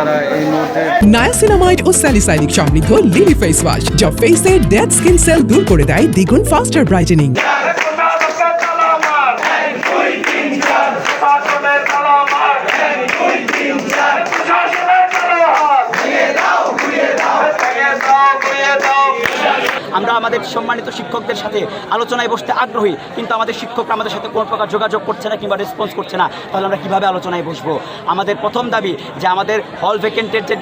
তারা এই মুহূর্তে নায়াসিনামাইড ও স্যালিসাইলিক সমৃদ্ধ লিলি ফেস ওয়াশ যা ফেসের ডেড স্কিন সেল দূর করে দেয় দ্বিগুণ ফাস্টার ব্রাইটেনিং আমরা আমাদের সম্মানিত শিক্ষকদের সাথে আলোচনায় বসতে আগ্রহী, কিন্তু আমাদের শিক্ষকরা আমাদের সাথে কোনো প্রকার যোগাযোগ করছে না কিংবা রেসপন্স করছে না। তাহলে আমরা কীভাবে আলোচনায় বসবো? আমাদের প্রথম দাবি যে আমাদের হল ভ্যাকেন্টের যে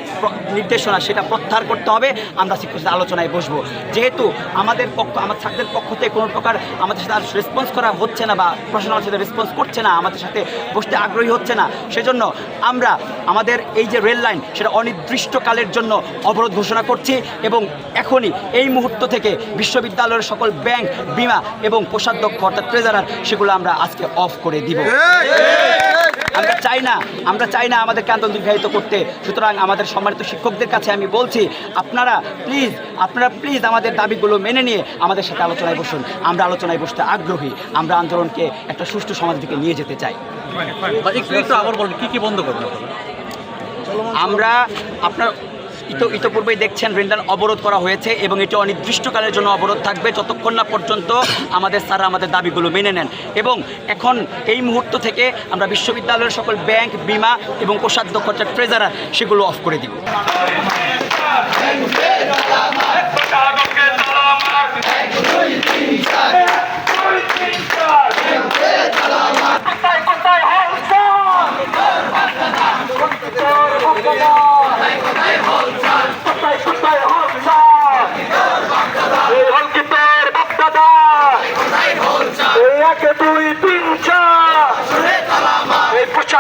নির্দেশনা, সেটা প্রত্যাহার করতে হবে। আমরা শিক্ষকের সাথে আলোচনায় বসবো। যেহেতু আমাদের পক্ষ, আমার ছাত্রদের পক্ষ থেকে কোনো প্রকার আমাদের সাথে আর রেসপন্স করা হচ্ছে না বা প্রশ্ন আমাদের সাথে রেসপন্স করছে না, আমাদের সাথে বসতে আগ্রহী হচ্ছে না, সেজন্য আমরা আমাদের এই যে রেল লাইন সেটা অনির্দিষ্টকালের জন্য অবরোধ ঘোষণা করছি এবং এখনই এই মুহূর্ত থেকে বিশ্ববিদ্যালয়ের সকল ব্যাংক বিমা এবং কোষাধ্যক্ষ অর্থাৎ ট্রেজারার সেগুলো আমরা আজকে অফ করে দিব। আমরা চাই না আমরা চাই না আমাদেরকে আন্দোলন দীর্ঘায়িত করতে। সুতরাং আমাদের সম্মানিত শিক্ষকদের কাছে আমি বলছি আপনারা প্লিজ আপনারা প্লিজ আমাদের দাবিগুলো মেনে নিয়ে আমাদের সাথে আলোচনায় বসুন। আমরা আলোচনায় বসতে আগ্রহী আমরা আন্দোলনকে একটা সুষ্ঠু সমাজ দিকে নিয়ে যেতে চাই। একটু একটু আবার বলুন কি কি বন্ধ করবেন আমরা আপনার ইতো ইতোপূর্বেই দেখছেন রেললাইন অবরোধ করা হয়েছে এবং এটি অনির্দিষ্টকালের জন্য অবরোধ থাকবে। যতক্ষণ না পর্যন্ত আমাদের স্যাররা আমাদের দাবিগুলো মেনে নেন। এবং এখন এই মুহূর্ত থেকে আমরা বিশ্ববিদ্যালয়ের সকল ব্যাংক, বিমা এবং কোষাধ্যক্ষ ট্রেজারার সেগুলো অফ করে দিব। কোথায়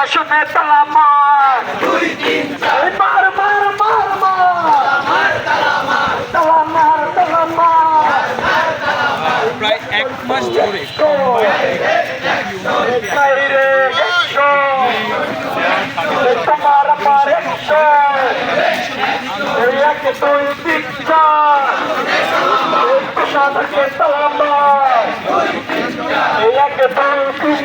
এই প্রশাসনের তালামার এই মার মার মার মার। তালামার তালামার প্রায় এক মাস ধরে। তোমার আমার এসো। এই এক দুই তিন চার। এই প্রসাদকে তালামা এই এক দুই তিন